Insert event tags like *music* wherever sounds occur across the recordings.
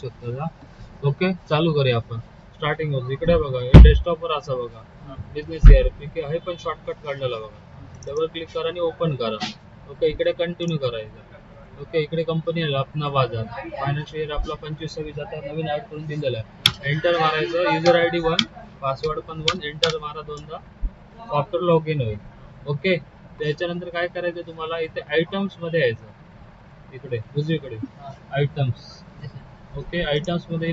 शकता का? ओके चालू करूया आपण. स्टार्टिंग होतो. इकडे बघा डेस्कटॉपवर असा बघा. बिझनेस इयर आहे हे पण शॉर्टकट काढलेला बघा. डबल क्लिक करा आणि ओपन करा. ओके इकडे कंटिन्यू करायचं. ओके इकडे कंपनी आहे अपना बाजार. फायनान्शियल इयर आपला पंचवीस सव्वीस आता नवीन ऍड करून दिलेला आहे. एंटर मारायचं. User I D one password पण वन एंटर मारा दोनदा. सॉफ्टवेअर लॉग इन होईल. ओके त्याच्यानंतर काय करायचं तुम्हाला? इथे आयटम्समध्ये यायचं. इकडे उजवीकडे. आयटम्स ओके आयटम्समध्ये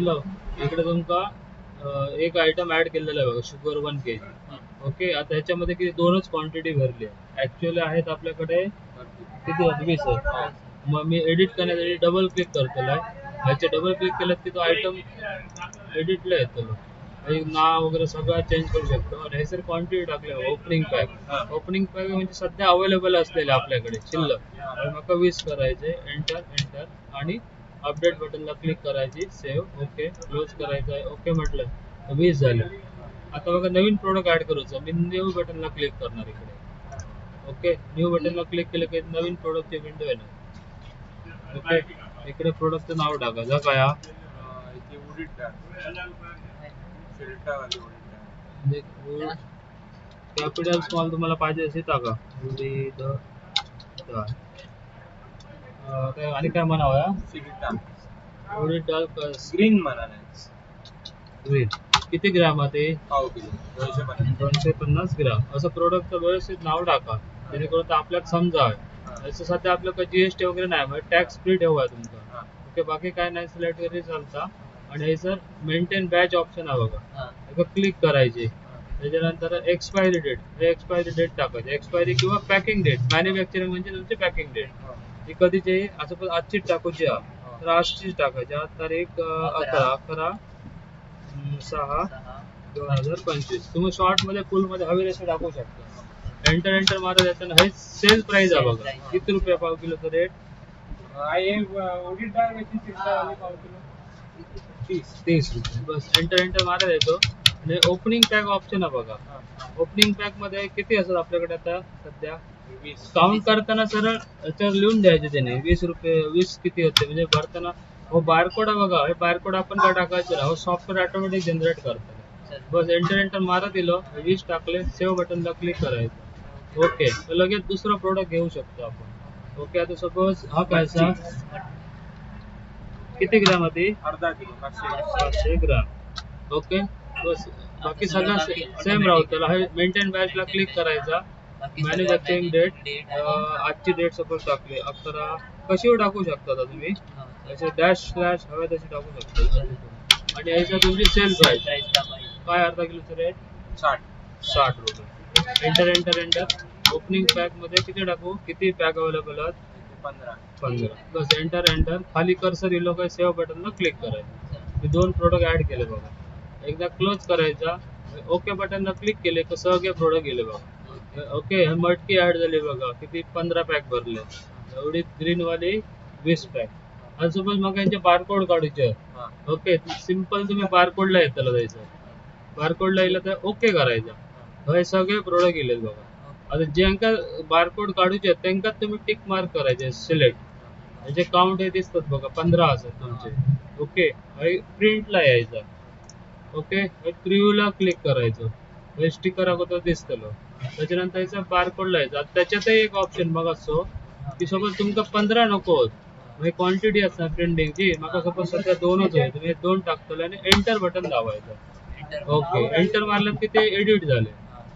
इकडे तुमका एक आयटम ऍड केलेला आहे बघा sugar one K G okay आता ह्याच्यामध्ये किती? दोनच क्वांटिटी भरली आहे. ऍक्च्युअली आहेत आपल्याकडे किती? वीस आहेत मग मी एडिट करण्यासाठी डबल क्लिक करतो ह्याचे डबल क्लिक केलं की तो आयटम एडिटला येतो नाव वगैरे सगळं चेंज करू शकतो. आणि हे सर क्वांटिटी टाकले ओपनिंग पॅक ओपनिंग पॅक म्हणजे सध्या अवेलेबल असलेले आपल्याकडे. शिल्लक. आणि मग वीस करायचे. एंटर एंटर आणि अपडेट बटनला क्लिक करायची सेव्ह ओके क्लोज करायचं आहे ओके म्हटलं वीस झालं. आता बघा नवीन प्रोडक्ट ऍड करायचं मी न्यू बटनला क्लिक करणार इकडे. ओके न्यू बटनला क्लिक केलं की नवीन प्रोडक्टची विंडो येणार. ओके इकडे प्रोडक्टचं नाव टाकायचं काय. कॅपिटल स्मॉल तुम्हाला पाहिजे असे टाका. उडी द. आणि काय म्हणावं उडीद डाळ ग्रीन ग्रीन किती ग्राम आहे ते? पाव किलो. दोनशे पन्नास. दोनशे पन्नास ग्राम. असं प्रोडक्टचं व्यवस्थित नाव टाका. जेणेकरून आपल्याला समजावं. असं सध्या आपलं जीएसटी वगैरे नाही म्हणजे टॅक्स फ्री ठेवा तुमचा. ओके बाकी काय नाही सिलेक्ट करी चालता. आणि हे सर मेंटेन बॅच ऑप्शन आहे बघा. इथं क्लिक करायचे. त्याच्यानंतर एक्सपायरी डेट हे एक्सपायरी डेट टाकायचे. एक्सपायरी किंवा पॅकिंग डेट मॅन्युफॅक्चरिंग म्हणजे तुमची पॅकिंग डेट ही कधीची आहे? असं पण आजचीच टाकूची आहे. तर आजचीच टाकायची. आज तारीख अकरा. अकरा सहा दोन हजार पंचवीस. तुम्ही शॉर्टमध्ये फुलमध्ये हवी तसे टाकू शकता. एंटर एंटर मारा जाताना हे सेल प्राइस आहे बघा. किती रुपये पाव किलोचं रेट आहे उडीद डाळ याची शिरटावाली पाव किलो? तीस. तीस रुपये. बस एंटर एंटर मारा येतो. आणि ओपनिंग पॅक ऑप्शन आहे बघा. ओपनिंग पॅकमध्ये किती असतात आपल्याकडे आता सध्या? काउंट करताना सरळ याच्यावर लिहून द्यायचे त्याने. वीस रुपये वीस किती होते? म्हणजे भरताना हो बारकोड बघा. हे बारकोड आपण काय टाकायचं? हो सॉफ्टवेअर ऑटोमॅटिक जनरेट करतो. बस एंटर एंटर मारा दिलं वीस टाकले सेव्ह बटनला क्लिक करायचं. ओके लगेच दुसरं प्रोडक्ट घेऊ शकतो आपण. ओके आता सपोज हा पैसा किती ग्राम होती अर्धा किलो पाचशे ग्राम. ओके बस बाकी सगळं सेम राहू त्याला. हे मेंटेन बॅचला क्लिक करायचा. मॅन्युफॅक्चरिंग डेट आजची डेट सपोज टाकली अकरा कशी टाकू शकता तुम्ही? असे डॅश स्लॅश हवे तशी टाकू शकता. आणि याच्या तुमची सेल प्राइस काय अर्धा किलोचं रेट साठ. साठ रुपये. एंटर एंटर एंटर ओपनिंग पॅकमध्ये किती टाकू? किती पॅक अवेलेबल आहेत? पंधरा. पंधरा. बस एंटर एंटर खाली कर्सर इलो काय सेव्ह बटनला क्लिक करायचं. मी दोन प्रोडक्ट ऍड केले बघा. एकदा क्लोज करायचा. ओके बटनला क्लिक केले तर सगळे प्रोडक्ट गेले बघा. ओके हे मटकी ऍड झाली बघा. किती? पंधरा पॅक भरले. एवढी ग्रीन वाली वीस पॅक. आणि सपोज मग यांचे बारकोड काढूचे. ओके सिंपल तुम्ही बारकोडला येताला जायचं बारकोडला येलं तर ओके करायचं. हे. सगळे प्रोडक्ट गेलेत बघा. आता ज्यांका बारकोड काढूचे त्यांका तुम्ही टिक मार्क करायचे सिलेक्ट म्हणजे काउंट हे दिसतात बघा पंधरा असतात तुमचे. ओके प्रिंटला यायचा. ओके प्रिव्ह्यूला क्लिक करायचं. हे स्टिकर अगोदर दिसतलं. त्याच्यानंतर याचा बारकोड यायचा त्याच्यातही एक ऑप्शन बघा सो की सपोज तुमका पंधरा नको म्हणजे क्वांटिटी असणार प्रिंटिंगची मग सपोज सध्या दोनच होईल तुम्ही दोन टाकतले आणि एंटर बटन दाबायचं. ओके एंटर मारलं की ते एडिट झाले.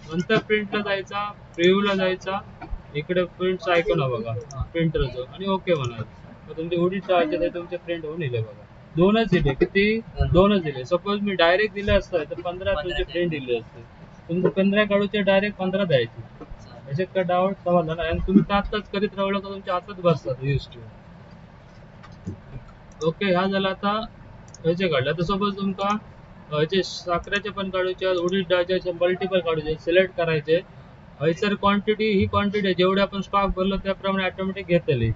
नंतर प्रिंटला जायचा प्रिव्ह्यूला जायचा. इकडे प्रिंटचा ऐकून बघा प्रिंटरचं आणि ओके म्हणायचं मग तुमचे उडीद टाळायचे ते तुमचे प्रिंट होऊन येले बघा. दोनच दिले किती? दोनच दिले सपोज मी डायरेक्ट दिले असतं तर पंधरा तुमचे प्रिंट दिले असते तुमचं पंधरा काढूचे डायरेक्ट पंधरा द्यायचे. त्याच्यात काय डाऊट सवाल झाला. आणि तुम्ही तास करीत राहिलं तर तुमच्या हातात बसतात जीएसटी ओके ह्या झाला आता पैसे काढले. तर सपोज तुमका ह्याचे साखरेचे पण काढूचे उडीद डाळचे मल्टिपल काढूचे सिलेक्ट करायचे. हयसर क्वांटिटी ही क्वांटिटी जेवढे आपण स्टॉक भरलो त्याप्रमाणे ऑटोमॅटिक घेतली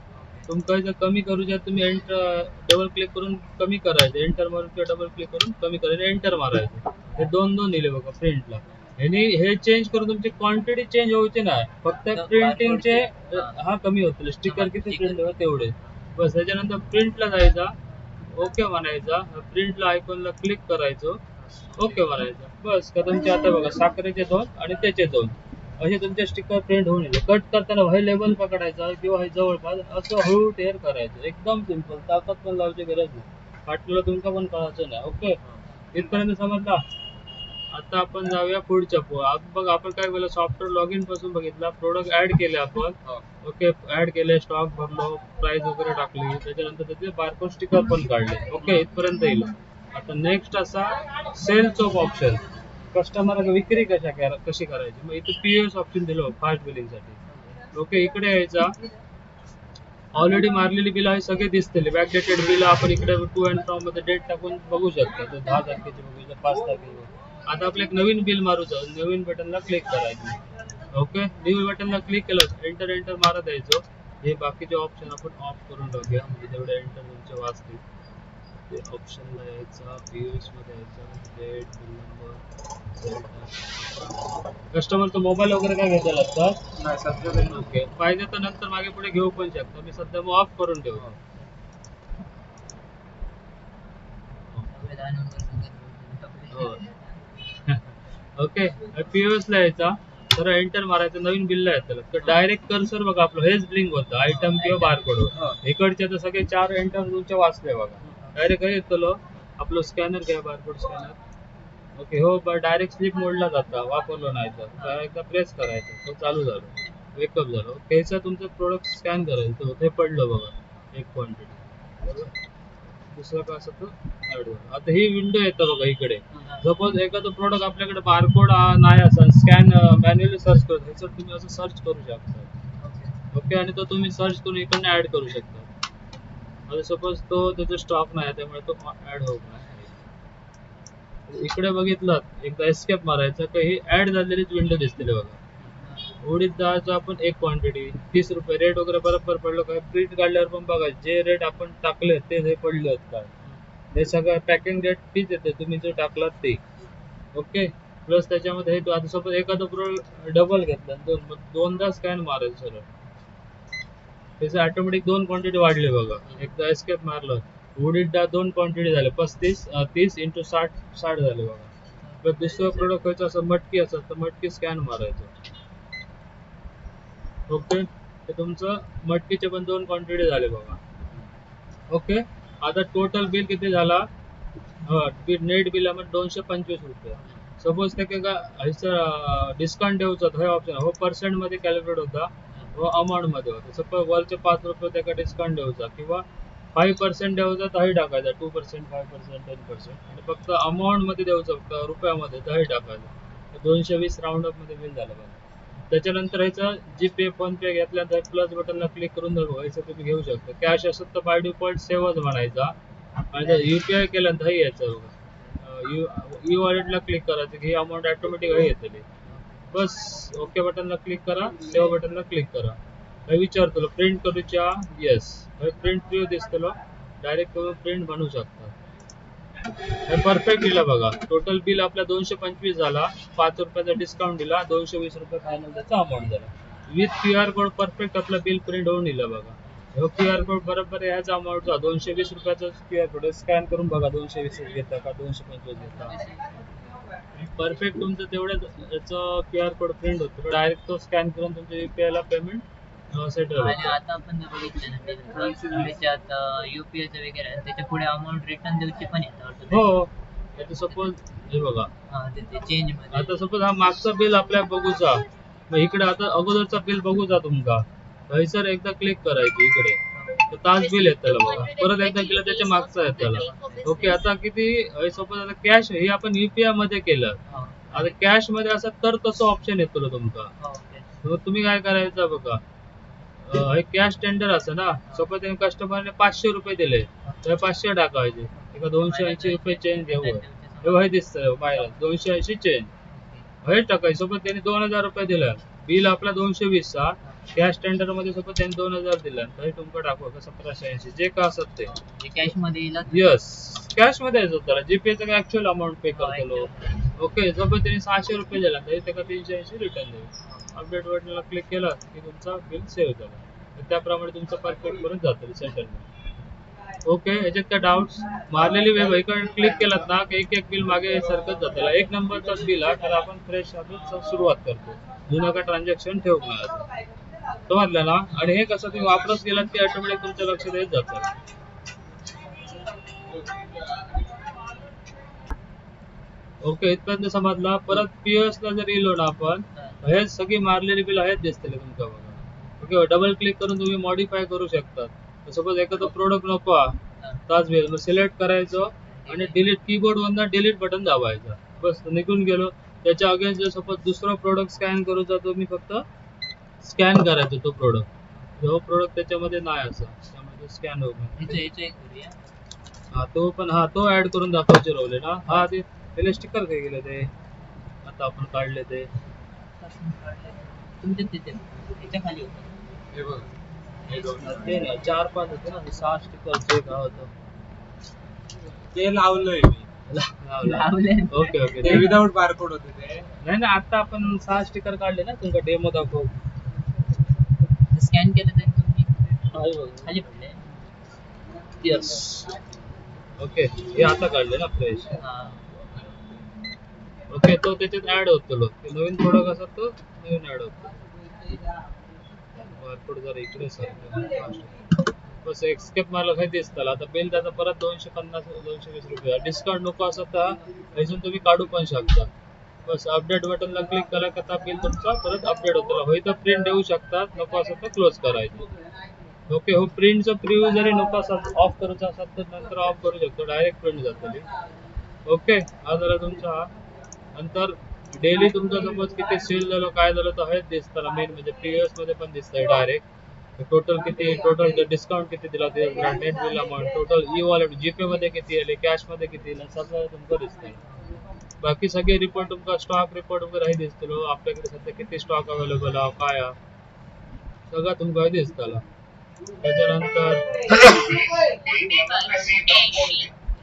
तुमका जर कमी करूचे तुम्ही एंटर डबल क्लिक करून कमी करायचे. एंटर मारून किंवा डबल क्लिक करून कमी करायचे. एंटर मारायचे. हे दोन दोन दिले बघा प्रिंटला ह्यानी हे चेंज करून तुमची क्वांटिटी चेंज व्हायची नाही फक्त प्रिंटिंगचे हा. कमी होतील स्टिकर किती प्रिंट होतात तेवढे. बस त्याच्यानंतर प्रिंटला जायचा ओके म्हणायचा प्रिंटला आयकॉनला क्लिक करायचं ओके म्हणायचं. बस का तुमचे आता बघा साखरेचे दोन आणि त्याचे दोन. असे तुमचे स्टिकर प्रिंट होऊन येते कट करताना हे लेबल पकडायचा किंवा हे जवळपास असं हळू टेअर करायचं. एकदम सिंपल ताकद पण लावायची गरज नाही. फाटलेलं तुमका पण कळायचं नाही. ओके इथपर्यंत समजला? आता आपण जाऊया पुढच्या पो- बघ आपण काय केलं सॉफ्टवेअर लॉग इनपासून बघितला. प्रोडक्ट ऍड केले आपण. ओके ऍड केले स्टॉक भरलो प्राइस वगैरे टाकली. त्याच्यानंतर त्याचे बारकोड स्टिकर पण काढले. ओके इथपर्यंत येईल. आता नेक्स्ट असा सेल्स ऑफ ऑप्शन कस्टमर विक्री कशा करा कशी करायची? मग इथे पीएस ऑप्शन दिलं फास्ट बिलिंगसाठी. ओके इकडे यायचा. ऑलरेडी मारलेली बिल आहे सगळे दिसतील. बॅक डेटेड बिल आपण इकडे टू अँड फ्रॉममध्ये डेट टाकून बघू शकतो. दहा तारखेचे बघू शकतो पाच तारखेचे आता आपलं एक नवीन बिल मारूचं नवीन बटनला क्लिक करायचं. ओके न्यू बटनला क्लिक केलं एंटर एंटर मारत यायचो. हे बाकीचे ऑप्शन आपण ऑफ करून टाकूया. म्हणजे तेवढे एंटर तुमचे वाचतील. ते ऑप्शनला यायचा मध्ये यायचा डेट बिल नंबर कस्टमरचा मोबाईल वगैरे काय घेतला लागतात नाही सध्या. ओके पाहिजे तर नंतर मागे पुढे घेऊ पण शकता. मी सध्या मग ऑफ करून ठेवतो हो. ओके पीओएस ला यायचा. तर एंटर मारायचं. नवीन बिल ला येतं तर डायरेक्ट कर्सर बघा आपलं. हेच ब्लिंक होतं. आयटम किंवा बारकोड हा. इकडचे तर सगळे चार एंटर तुमचे वाचले बघा. डायरेक्ट काय येतलो? आपलं स्कॅनर घ्या बारकोड स्कॅनर ओके हो डायरेक्ट स्लिप मोडला जाता. वापरलो नाही तर. तर एकदा प्रेस करायचं. तो चालू झालं. वेकअप झालं. त्याचा तुमचं प्रोडक्ट स्कॅन करायचं तो ते पडलं बघा. एक क्वांटिटी बरोबर दुसरं काय असं झालं आता ही विंडो येतं बघा इकडे. सपोज एखादं प्रोडक्ट आपल्याकडे बारकोड नाही असं स्कॅन मॅन्युअली सर्च करत ह्याच्यात तुम्ही असं सर्च करू शकता. ओके आणि तो तुम्ही सर्च करून इकडनं ऍड करू शकता. आता सपोज तो त्याचा स्टॉक नाही त्यामुळे तो ऍड होत नाही इकडे बघितलं एकदा एस्केप मारायचं तर ही ऍड झालेलीच विंडो दिसते बघा. उडीद डाळचं आपण एक क्वांटिटी तीस रुपये रेट वगैरे बरोबर पडलं काय प्रिंट काढल्यावर पण बघा जे रेट आपण टाकले ते पडले आहेत काय. हे सगळं पॅकिंग डेट तीच येते तुम्ही जो टाकलात ते. ओके प्लस त्याच्यामध्ये हे आता सपोज एखादं प्रोडक्ट डबल घेतलं दोन दोनदा स्कॅन मारायचं सरळ त्याचं ऑटोमॅटिक दोन क्वांटिटी वाढली बघा. एकदा एस्केप मारलं उडीद डाळ दोन क्वांटिटी झाले पस्तीस तीस इंटू साठ साठ झाले बघा. पण दुसरं प्रोडक्ट खायचं असं मटकी असत तर मटकी स्कॅन मारायचं. ओके ते तुमचं मटकीचे पण दोन क्वांटिटी झाले बघा. ओके आता टोटल बिल किती झाला? नेट बिल आम्हाला दोनशे पंचवीस रुपये. सपोज ते का डिस्काउंट देऊचा हे ऑप्शन हो पर्सेंटमध्ये कॅल्क्युलेट होता हो, व अमाऊंटमध्ये होता. सपोज वरचे पाच रुपये त्याका डिस्काउंट देऊचा किंवा फाईव्ह पर्सेंट देऊचा तही टाकायचा. Two percent five percent ten percent आणि फक्त अमाऊंटमध्ये देऊचा फक्त रुपयामध्ये तही टाकायचं. दोनशे वीस राऊंड अपमध्ये बिल झालं पाहिजे त्याच्यानंतर ह्याचं जीपे फोन पे घेतल्यानंतर प्लस बटनला क्लिक करून ह्याचं तुम्ही घेऊ शकता. कॅश असत तर बाय डिफॉल्ट सेव्हच म्हणायचा. आणि जर युपीआय केल्यानंतर हे यायचं यू ई वॉलेटला क्लिक करायचं ही अमाऊंट ऑटोमॅटिक हे येतली बस ओके बटनला क्लिक करा. सेव्ह बटनला क्लिक करा. हे विचारतलो प्रिंट करूच्या? येस प्रिंट प्रिव्ह दिसतलो डायरेक्ट तुम्ही प्रिंट बनवू शकता. हे परफेक्ट दिलं बघा. टोटल बिल आपला दोनशे पंचवीस झाला. पाच रुपयाचा डिस्काउंट दिला. दोनशे वीस रुपये फायनल त्याचा अमाऊंट झाला. With Q R code perfect आपलं बिल प्रिंट होऊन दिलं बघा. हो क्यू आर कोड बरोबर ह्याच अमाऊंटचा दोनशे वीस रुपयाचा क्यू आर कोड स्कॅन करून बघा दोनशे वीस घेता का दोनशे पंचवीस घेता. परफेक्ट तुमचं तेवढ्याच याचं क्यू आर कोड प्रिंट होतो. डायरेक्ट तो स्कॅन करून तुमच्या युपीआय ला पेमेंट आणि आता आपण जर बघितलं ना त्याच्यात युपीआयचं वगैरे आहे, त्याच्या पुढे अमाऊंट रिटर्न द्यायची पण येतं automatic. हो आता सपोज हे बघा. हा तिथे चेंजमध्ये. आता सपोज हा मागचा बिल आपल्या बघूचा मग इकडे आता अगोदरचा बिल बघूचा तुमका थंयसर एकदा क्लिक करायचं इकडे. तास बिल येतलं बघा. परत एकदा केलं त्याच्या मागचा येतला ओके आता किती सपोज आता कॅश हे आपण युपीआयमध्ये केलं. हो, आता कॅशमध्ये असं तर तसं ऑप्शन येतो हो. मग तुम्ही काय करायचं बघा. हे कॅश टेंडर असं ना. सपोज त्याने कस्टमरने पाचशे रुपये दिले तर पाचशे टाकायचे. एका दोनशे ऐंशी रुपये चेंज घेऊ हे बाहेर. दोनशे ऐंशी चेंज हे टाकायचं. सोबत त्यांनी दोन हजार रुपये दिला. बिल आपला दोनशे वीस चा कॅश टेंडरमध्ये सोबत त्यांनी दोन हजार दिला. तर तुमका टाकू का? सतराशे ऐंशी. जे का असत ते. कॅशमध्ये यस कॅशमध्ये यायचं त्याला जीपे चं ऍक्च्युअल अमाऊंट पे करतो ओके सोबत त्यांनी सहाशे रुपये दिला तर त्याला तीनशे ऐंशी रिटर्न देऊ अपडेट बटनला क्लिक केलं की तुमचा बिल सेव्ह झाला. तर त्याप्रमाणे तुमचं परफेक्ट करून जातं सेटलमेंट ओके याच्यात काय डाऊट्स मारलेली वेब इकडे क्लिक केलात ना की एक एक बिल मागे सरकत जातं. एक नंबरचा बिल हा तर आपण फ्रेश सुरुवात करतो. जुना का ट्रान्झॅक्शन ठेवू नये समजलं ना? आणि हे कसं तुम्ही वापरत गेलात की ऑटोमॅटिक तुमच्या लक्षात येत जातं. ओके इथपर्यंत समजला. परत पीएस ला जर येलो ना आपण हे सगळी मारलेली बिल आहेत दिसतले तुमच्या बघा. ओके डबल क्लिक करून तुम्ही मॉडीफाय करू शकतात सपोज एखादं प्रोडक्ट नको हा, ताच बिल मग सिलेक्ट करायचं आणि डिलीट कीबोर्ड वरनं डिलीट बटन दाबायचं. बस निघून गेलो. त्याच्या अगेन्स्ट जर सपोज दुसरा प्रोडक्ट स्कॅन करूचा तो मी फक्त स्कॅन करायचो तो प्रोडक्ट जो प्रोडक्ट त्याच्यामध्ये नाही असं त्यामध्ये स्कॅन करूया. हा तो पण हा तो ऍड करून दाखवायचे राहिले ना. हा ते त्याला स्टिकर काय गेले ते? आता आपण काढले ते. तुमच्या तिथे ह्याच्या खाली होतं हे बघ. ते ना चार पाच होते ना सहा स्टिकर एक हा होतं ते लावलंय. मी लावले ओके ओके ते विदाऊट बारकोड होते ते. नाही ना आता आपण सहा स्टिकर काढले ना तुमका डेमो दाखव. स्कॅन केलं तर तुम्ही. खाली पडले. येस ओके हे आता काढले ना फ्रेश हा. ओके तो त्याच्यात ऍड होतो ते नवीन प्रोडक्ट असतात तो नवीन ऍड होतो. बारकोड जरा इकडे सर बस एक्सकेप मारलं काही दिसताला आता बिल त्याचा परत दोनशे पन्नास दोनशे वीस रुपये. डिस्काउंट नको असत तर ह्यातून तुम्ही काढू पण शकता. बस अपडेट बटनला क्लिक करा का बिल तुमचा परत अपडेट होतो. होय तर प्रिंट देऊ शकतात नको असत तर क्लोज करायचं. ओके हो प्रिंटचं प्रिव्ह्यू जरी नको असत ऑफ करायचा असेल तर नंतर ऑफ करू शकतो. डायरेक्ट प्रिंट जातली ओके हा झाला तुमचा हा नंतर डेली तुमचं सपोज किती सेल झालं काय झालं तर हेच दिसतं मेन म्हणजे प्रिव्हियसमध्ये पण दिसतंय डायरेक्ट टोटल किती टोटल डिस्काउंट किती दिला ते net bill amount total e wallet GPay मध्ये किती आले कॅशमध्ये किती आले सगळं तुमचं दिसतंय. बाकी सगळे रिपोर्ट तुमका स्टॉक रिपोर्ट वगैरे हे दिसतलो आपल्याकडे सध्या किती स्टॉक अवेलेबल हा काय हा सगळं तुमका हे दिसतला त्याच्यानंतर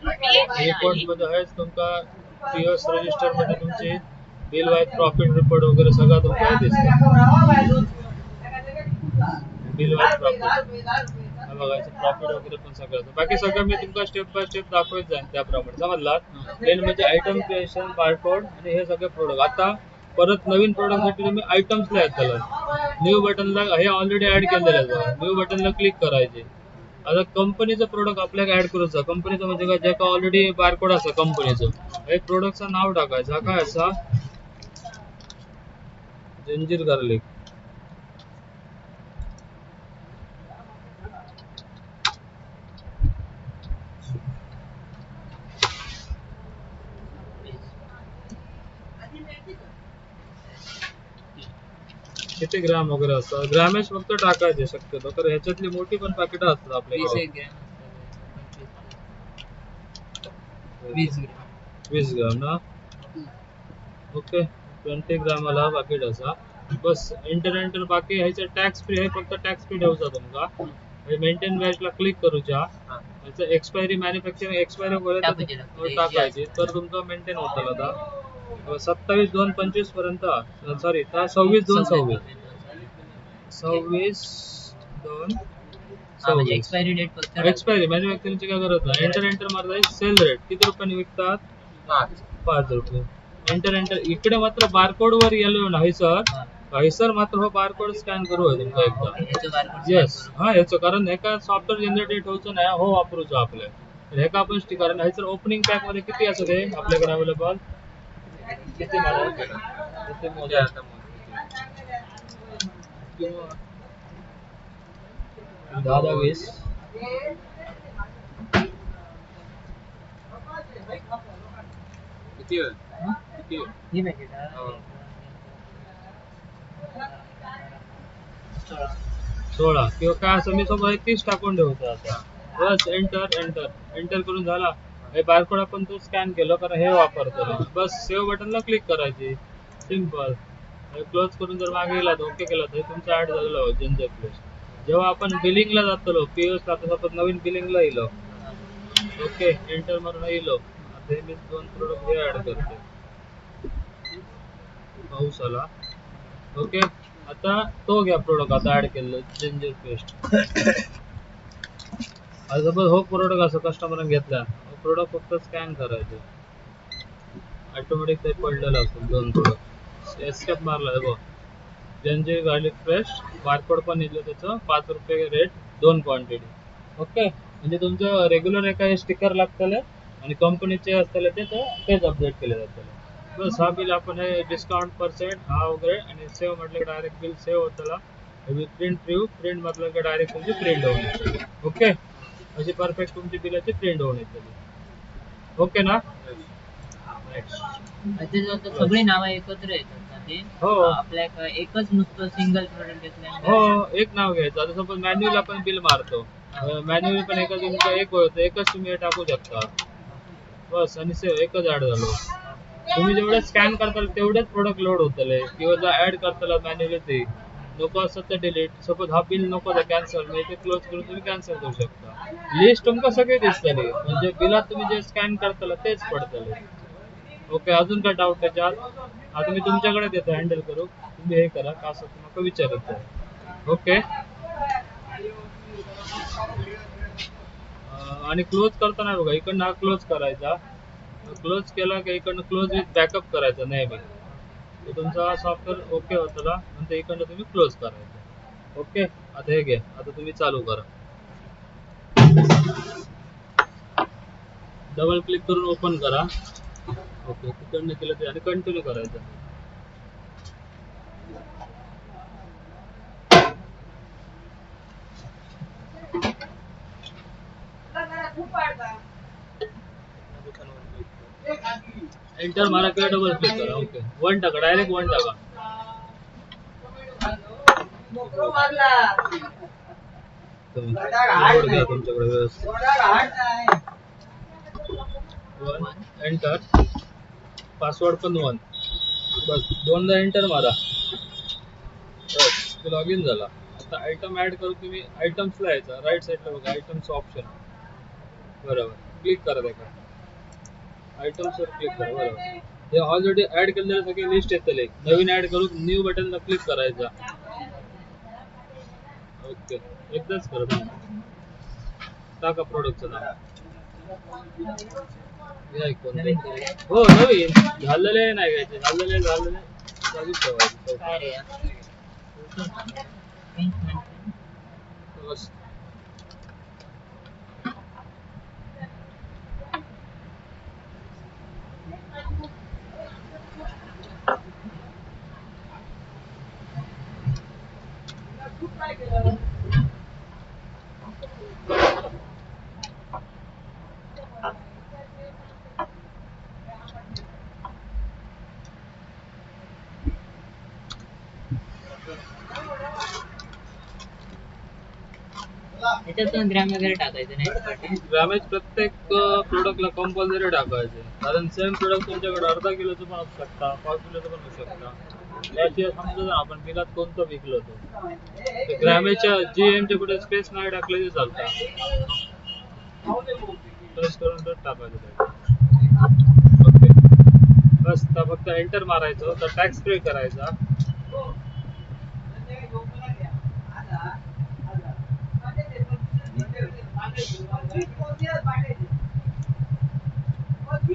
*coughs* रिपोर्टमध्ये आहेच तुमका पीएस रजिस्टरमध्ये तुमची बिल वाईज प्रॉफिट रिपोर्ट वगैरे सगळं तुमका दिसतं बिल वाईज प्रॉफिट बघायचं प्रॉफिट वगैरे पण सगळं बाकी सगळं मी तुमका स्टेप बाय स्टेप दाखवत जाईन त्याप्रमाणे. समजला? मेन म्हणजे आयटम क्रिएशन बारकोड आणि हे सगळे प्रोडक्ट आता परत नवीन प्रोडक्टसाठी तुम्ही आयटम्सला येताल न्यू बटनला हे ऑलरेडी ऍड केलेलं आहे. न्यू बटनला क्लिक करायचे. आता कंपनीचं प्रोडक्ट आपल्याला ऍड करूचा कंपनीचं म्हणजे काय? ज्याका ऑलरेडी बारकोड असा कंपनीचं एक प्रोडक्टचं नाव टाकायचं. काय असा? जंजीर गार्लिक किती ग्राम वगैरे असतात. ग्रामेज फक्त टाकायचे शक्यतो. तर ह्याच्यातली मोठी पण पाकिटं असतात आपल्याकडे ग्रॅम वीस ग्रॅम. ग्राम ना? ओके. ट्वेंटी ग्रामाला पाकिट असा. बस एंटर बाकी ह्याचं टॅक्स फ्री आहे फक्त टॅक्स फ्री ठेवचा तुमका मेंटेन ला क्लिक करूच्या ह्याचं एक्सपायरी मॅन्युफॅक्चरिंग एक्सपायरी टाकायची, वगैरे. टाकायची. तर तुमचं मेंटेन होतं आता. सत्तावीस दोन पंचवीसपर्यंत. सॉरी सव्वीस दोन सव्वीस. सव्वीस दोन सव्वीस. एक्सपायरी डेट एक्सपायरी मॅन्युफॅक्चरिंगची काय गरज नाही. एंटर एंटर मारता सेल रेट किती रुपयाने विकतात? पाच. रुपये. एंटर एंटर इकडे मात्र बारकोड वर येलो नाही सर हा. सर मात्र हो बारकोड स्कॅन करू तुमचा एकदा. येस. हा ह्याचं कारण हे का सॉफ्टवेअर जनरेटेड होऊचं नाही हो वापरूचं आपल्या तर हे का आपण कारण ह्याचं ओपनिंग पॅकमध्ये किती असं ते आपल्याकडे अवेलेबल किती मला किती आता वीस. किती? किती. हो. सोळा. सोळा. किंवा काय असं मी सोबत तीस टाकून ठेवतो आता. बस एंटर एंटर एंटर करून झाला. हे बारकोड आपण तो स्कॅन केलं कारण हे वापरतो. बस सेव्ह बटनला क्लिक करायची. सिंपल क्लोज करून जर मागे गेला ओके केला तर तुमचं ऍड झालेलं जंजर प्लेस जेव्हा आपण बिलिंगला जातलो पीएस तसं आपण नवीन बिलिंगला येलो ओके एंटर मारून येलो आता हे मी दोन प्रोडक्ट हे ऍड करते. पाऊस आला. ओके आता तो घ्या प्रोडक्ट आता ऍड केलं जिंजर पेस्ट आता हो प्रोडक्ट असं कस्टमरने घेतला. थोडं फक्त स्कॅन करायचं. ऑटोमॅटिक ते पडलेलं असतं दोन थोडं एस्केप मारला बघ. ज्यांचे गार्लिक फ्रेश बारकोड पण येतो त्याचं पाच रुपये रेट दोन क्वांटिटी ओके म्हणजे तुमचं रेग्युलर एका स्टिकर लागतले आणि कंपनीचे असतले ते तेच अपडेट केले जातले बस हा बिल आपण हे डिस्काउंट पर्सेंट हा वगैरे आणि सेव्ह म्हटलं की डायरेक्ट बिल सेव्ह होतला प्रिंट रिव्ह प्रिंट म्हटलं की डायरेक्ट म्हणजे तुमची प्रिंट होऊन येते. ओके अशी परफेक्ट तुमची बिलाची प्रिंट होऊन येते. ओके ना? सगळी नावं एकत्र येतात ना ते? हो. आपल्या एक- एकच नुसतं सिंगल प्रोडक्ट हो एक नाव घ्यायचं. आता सपोज मॅन्युअल आपण बिल मारतो. मॅन्युअल पण एकच तुमचं एक होतं एकच तुम्ही हे टाकू शकता. बस आणि एकच ऍड झालो. तुम्ही जेवढे स्कॅन करताल तेवढेच प्रोडक्ट लोड होतले किंवा जर ऍड करताल मॅन्युअली ते. नको असत तर डिलीट सपोज हा बिल नको तर कॅन्सल म्हणजे ते क्लोज करून तुम्ही कॅन्सल करू शकता. लिस्ट तुमका सगळे दिसतले म्हणजे बिलात तुम्ही जे स्कॅन करताल तेच पडतले. ओके अजून काय डाऊट त्याच्यात आता मी तुमच्याकडे देतो हँडल करू. तुम्ही हे करा का असं तुम्हाला विचारत आहे ओके आणि क्लोज करताना बघा इकडनं हा क्लोज करायचा. क्लोज केला की इकडनं क्लोज विथ बॅकअप करायचा नेहमी. तुमचा सॉफ्टवेअर ओके होतं नंतर इकडनं तुम्ही क्लोज करायचं. ओके आता हे घ्या आता तुम्ही चालू करा. डबल क्लिक करून ओपन करा. ओके तिकडनं केलं ते आणि कंटिन्यू करायचं. एंटर मारा किंवा डबल क्लिक करा ओके वन टाका डायरेक्ट वन टाका. तुमच्याकडे व्यवस्थित. वन एंटर पासवर्ड पण वन बस दोनदा एंटर मारा. बस ते लॉग इन झाला. आता आयटम ऍड करून तुम्ही आयटम्सला यायचा. राईट साईडला बघा आयटम्स ऑप्शन बरोबर. क्लिक करा त्याकडे. आयटम्सवर क्लिक करा बरोबर हे ऑलरेडी ऍड केलेले सगळे लिस्ट येतले. नवीन ऍड करून न्यू बटनला क्लिक करायचा. ओके एकदाच करा. टाका प्रोडक्टचं नाव. हे. हो नवीन. झालेले नाही घ्यायचे झालेले झालेले चालूच ठेवायचे त्याच्यातून ग्रॅम वगैरे टाकायचं नाही. ग्रॅमेज प्रत्येक प्रोडक्टला कंपल्सरी टाकायचे. कारण सेम प्रोडक्ट तुमच्याकडे अर्धा किलोचं पण असू शकता पाच किलोचं पण असू शकता. समजा आपण बिलात कोणतं विकलो तो ग्रॅमेजच्या जी एमच्या कुठे स्पेस नाही टाकले ते चालतं. प्रेस करून तर टाकायचं ओके बस तर फक्त एंटर मारायचं. तर टॅक्स पे करायचा.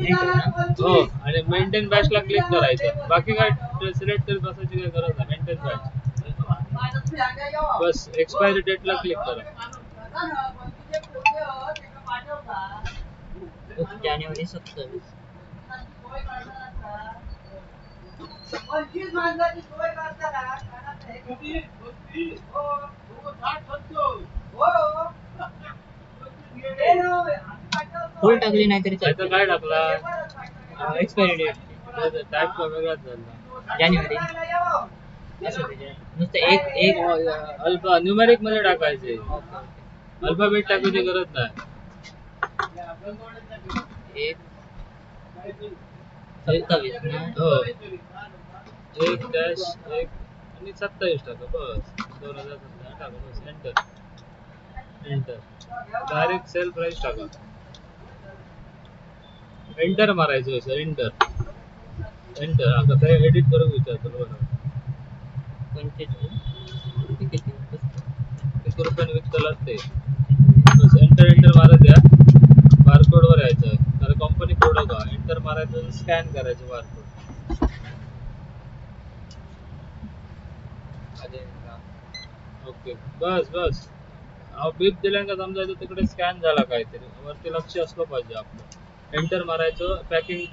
हो आणि मेंटेन बॅच ला क्लिक करायचं बाकी काय सिलेक्ट करत बसायची काय गरज नाही. मेंटेन बॅच बस एक्सपायरी डेट ला क्लिक करा. जानेवारी सत्तावीस पंचवीस फुल टाकली नाही तरी त्याचं काय टाकला? चालतं एक्सपायरी डेट टाईप वेगळाच झाला. जानेवारी. असं त्याच्यात नुसतं एक एक अल्फा न्यूमेरिकमध्ये टाकायचे. अल्फाबेट टाकायची गरज नाही. एक सत्तावीस ना? हो. एक डॅश एक आणि सत्तावीस टाका बस. दोन हजार सत्तावीस टाका बस. Enter enter direct sale price टाका. एंटर मारायचं सर एंटर एंटर आता काय एडिट करून विचारतो बरोबर पंचेचाळीस किती रुपयाने विकताला ते? बस एंटर एंटर मारत या बारकोड वर यायचं तर कंपनी कोड का एंटर मारायचं स्कॅन करायचं बारकोड ओके बस बस. अहो बीप दिल्यानंतर समजायचं तिकडे स्कॅन झाला काहीतरी. वरती लक्ष असलं पाहिजे आपलं. एंटर मारायचं पॅकिंग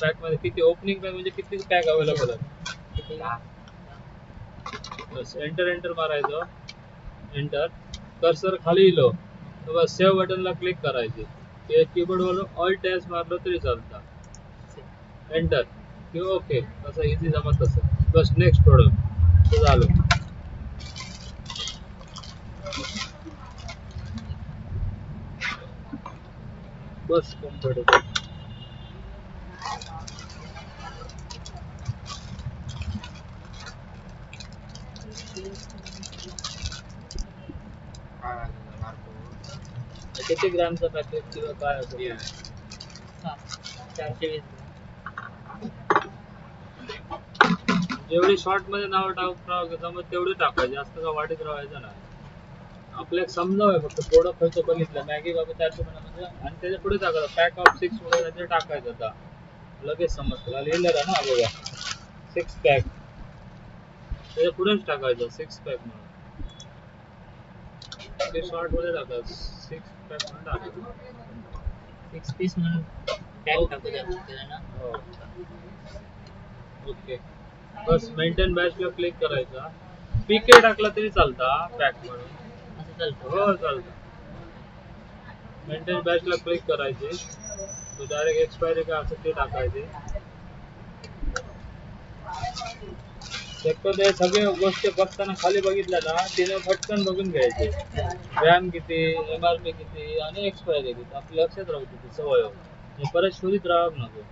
पॅकमध्ये किती ओपनिंग पॅक म्हणजे किती पॅक अवेलेबल आहेत? बस एंटर एंटर मारायचं. एंटर कर्सर खाली इलो तर बस सेव्ह बटनला क्लिक करायचे. कीबोर्डवर ऑल टॅच मारलं तरी चालतं. एंटर किंवा ओके असं इझी जमत असं बस नेक्स्ट प्रोडक्ट झालं. बस कम्फर्टेबल किती ग्रॅमचा पॅकेज किंवा काय हा, चारशे वीस जेवढी शॉर्टमध्ये नाव टाक तेवढी टाकायची जास्त का वाटीत राहायचं नाही. आपल्याला समजावं फक्त प्रोडक्ट खर्च बघितलं. मॅगी बाबा चारशे म्हणजे आणि त्याच्या पुढे टाकायचं पॅक ऑफ सिक्स वगैरे त्याच्यावर टाकायचं आता. लगेच समजतं लिहिलं ना बघा. सिक्स पॅक त्याच्या पुढेच टाकायचं सिक्स पॅक म्हणून. ते शॉर्टमध्ये टाकायचं सिक्स पॅक म्हणून सिक्स पीस म्हणून टॅग टाकू त्याला ना. हो. ओके बस मेंटेन बॅचला क्लिक करायचा. पीके टाकला तरी चालता पॅक म्हणून. असं चालतं हो चालतं. मेंटेन बॅचला क्लिक करायचे. तो डायरेक्ट एक्सपायरी काय असेल ते टाकायचे. शक्यतो हे सगळे गोष्टी बघताना खाली बघितल्या ना तिने पटकन बघून घ्यायचे ग्रॅम किती एम आर पी किती आणि एक्सपायरी किती आपल्या लक्षात राहू ती सवय हो. हे परत शोधित राहावं नको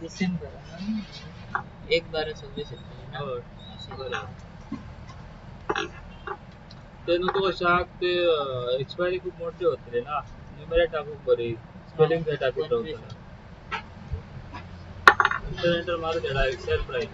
डिसेंबर ना? एक बारा सव्वीस एप्रिल ना? हो असे. बरोबर ते नको शाक ते एक्सपायरी खूप मोठी होते ना न्यूमरेट टाकू बरी स्पेलिंग ते टाकू पंचवीस. इंटरनेटर मारू दे डायरेक्ट सेल प्राईस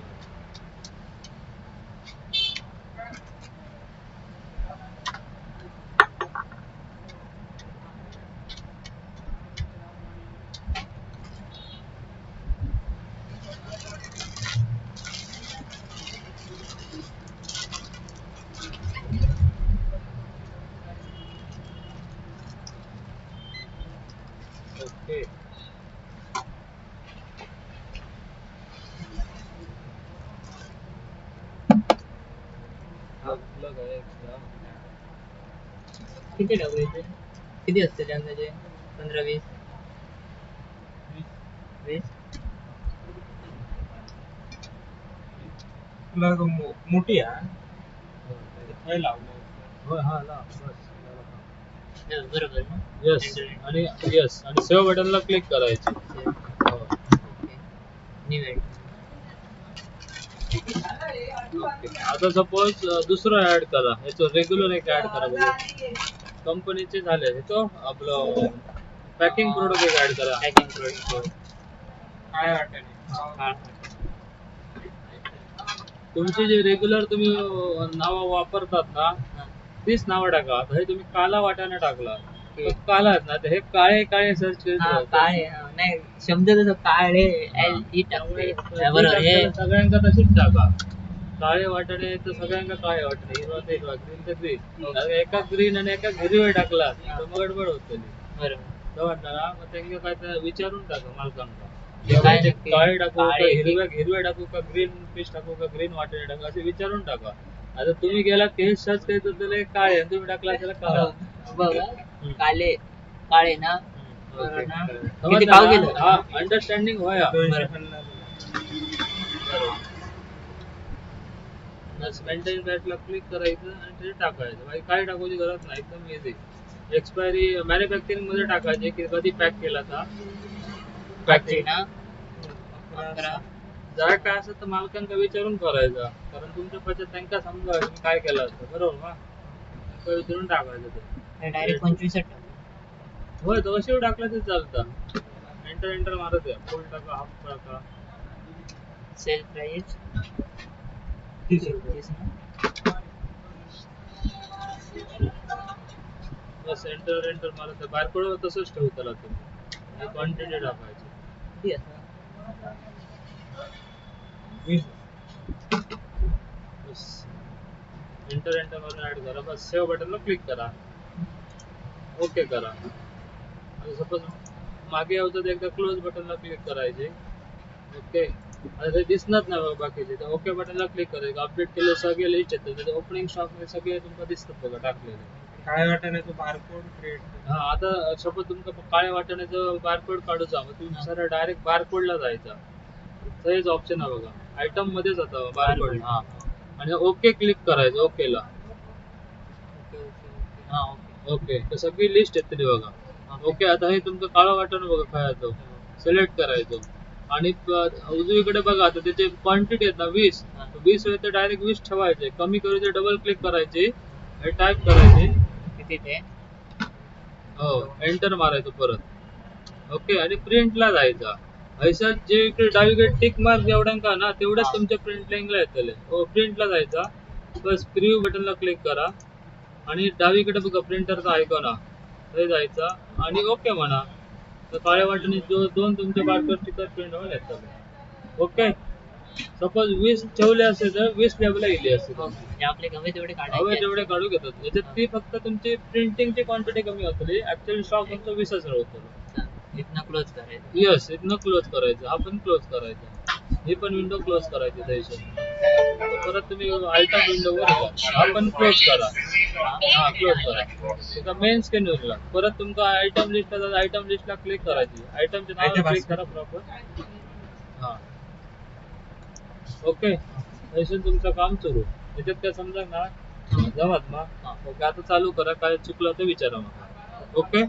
ओके आपलं काय एक्स्ट्रा किती टाकू इथे किती असते ते अंदाजे पंधरा वीस वीस तुला तो मो- मोठी आहे काय लावलं हो हा ला बस हो, बरोबर ना येस. आणि येस आणि सेव्ह बटनला क्लिक करायचे Save. हो. Okay. New. ओके. आता सपोज दुसरं ऍड करा याचं रेग्युलर एक ऍड करा बघू कंपनीचे झाले हे तो आपलं पॅकिंग प्रोडक्ट एक ऍड करा Packing product. काय वाटेल हा. तुमची जे रेग्युलर तुम्ही नाव वापरतात ना हा. तीच नावं टाका हे तुम्ही काला वाटाणे टाकला काला आहेत ना हे काळे काळे सर्च हा, राहतात. काळे हा, नाही शब्द तसं काळे हा, हे ते सगळ्यांका तशीच टाका काळे वाटाणे तर सगळ्यांका काळे वाटाणे. हिरवा ते हिरवा ग्रीन तर ग्रीन एका ग्रीन आणि एका हिरवे टाकला तर मग गडबड होत बरोबर. तर वाटणार मग त्यांना काय तर विचारून टाका हे काय ते नक्की? काळे टाकू का काळे हिरव्या हिरवे टाकू का ग्रीन फिश टाकू का ग्रीन वाटाणे टाकू असे विचारून टाका. आता तुम्ही गेला ते सर्च करीत होते काळे आणि तुम्ही टाकला त्याला काळा. बघ काले काळे ना? हा अंडरस्टँडिंग होया. मेंटेन बॅटला क्लिक करायचं आणि ते टाकायचं. बाकी काय टाकायची गरज नाही एकदम इझी एक्सपायरी मॅन्युफॅक्चरिंगमध्ये टाकायचे की कधी पॅक केला था जरा काय असं तर मालकांका विचारून करायचा. कारण तुमच्या पद्धत त्यांना समजा काय केलं असतं. बरोबर ना? विचारून टाकायचं ते. डायरेक्ट पंचवीस होय तो कशी टाकला ते चालतं. एंटर एंटर मारत फुल टाका हाफ टाका. सेल ना. बस एंटर एंटर मला तर बारकोड तसंच ठेवताला तुम्ही. क्वांटिटी टाकायची. बस एंटर एंटर मारून ऍड करा. बस सेव्ह बटनला क्लिक करा. ओके करा. आणि सपोज मागे तर एकदा क्लोज बटनला क्लिक करायचे. ओके आता दिसणार नाही बाकीचे. तर ओके बटनला क्लिक करायचं अपडेट केलं सगळे लिस्ट येतं. त्याचं ओपनिंग स्टॉक सगळे तुमका दिसतात बघा टाकलेले. काय वाटाण्याचं बारकोड क्रिएट हा आता सपोज तुमका काळ्या वाटण्याचं बारकोड काढूचा मग तुम्ही सरळ डायरेक्ट बारकोडला जायचा. हेच ऑप्शन आहे बघा. आयटम मध्येच आता बारकोड हा. आणि ओके क्लिक करायचं ओकेला ओके ओके ओके हा ओके तर सगळी लिस्ट येते ती बघा. ओके आता हे तुमचं काळं वाटण बघा खायचं सिलेक्ट करायचं. आणि उजवीकडे बघा आता त्याचे क्वांटिटी आहेत ना वीस. वीस वेळ तर डायरेक्ट वीस ठेवायचे. कमी करायचे डबल क्लिक करायचे आणि टाईप करायचे. किती ते? हो एंटर मारायचं परत. ओके आणि प्रिंटला जायचा. ऐसा जे इकडे डावीकडे टिक मार्क एवढं का ना तेवढंच हा. तुमच्या प्रिंट लाईनला येतले. हो प्रिंटला जायचा. बस प्रिव्ह्यू बटनला क्लिक करा. आणि डावीकडे बघा प्रिंटरचा आयकॉन हा ते जायचा. आणि ओके म्हणा. काळ्या वाटणी जो दोन तुमचे बारकोड स्टिकर प्रिंट होऊन येतात ओके? सपोज वीस ठेवले असेल तर वीस लेवलला गेली असेल. म्हणजे आपले गमे तेवढे हवे काढायचे तेवढे काढू घेतात. याच्यात ती फक्त तुमची प्रिंटिंगची क्वांटिटी कमी होतली. ऍक्च्युअली स्टॉक फक्त वीसच होतो इथनं क्लोज करायचं. येस इथनं क्लोज करायचं. हा पण क्लोज करायचा. ही पण विंडो क्लोज करायची त्याच्या परत तुम्ही आयटम विंडो वर जा. हा पण क्लोज करा. हा क्लोज करा. त्याचा मेन स्कॅनरला परत तुमका आयटम लिस्ट आयटम लिस्टला क्लिक करायची आयटमच्या नावावर Item क्लिक करा प्रॉपर हा. ओके तसं तुमचं काम सुरू. त्याच्यात काय समजा ना? जमत ओके आता चालू करा. काय चुकलं तर विचारा मग. ओके